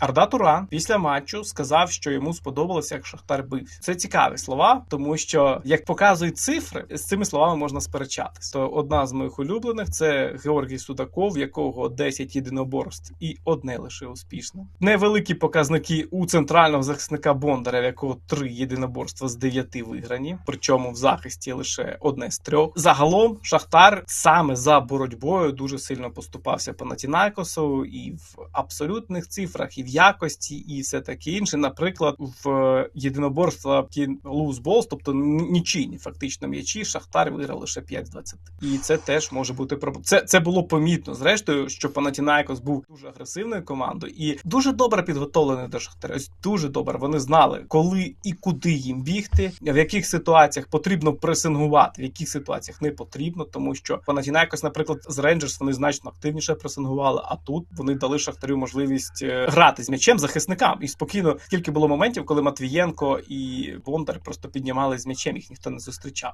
Арда Туран після матчу сказав, що йому сподобалося, як Шахтар бився. Це цікаві слова, тому що як показують цифри, з цими словами можна сперечатись. То одна з моїх улюблених це Георгій Судаков, якого 10 єдиноборств і одне лише успішне. Невеликі показники у центрального захисника Бондаря, в якого три єдиноборства з 9 виграні, причому в захисті лише одне з трьох. Загалом Шахтар саме за боротьбою дуже сильно поступався Панатінайкосу і в абсолютних цифрах, і в якості, і все таке інше. Наприклад, в єдиноборства лузболс, тобто нічийні фактично м'ячі, Шахтар виграв лише 5 з 20. І це теж може бути. Це, це було помітно, зрештою, що Панатінайкос був дуже агресивною командою і дуже добре підготовлений до Шахтаря. Ось дуже добре. Вони знали, коли і куди їм бігти, в яких ситуаціях потрібно пресингувати, в яких ситуаціях не потрібно, тому що Панатінайкос, наприклад, з Рейнджерс вони значно активніше пресингували. А тут вони дали Шахтарю можливість е, з м'ячем захисникам. І спокійно, скільки було моментів, коли Матвієнко і Бондар просто піднімали з м'ячем, їх ніхто не зустрічав.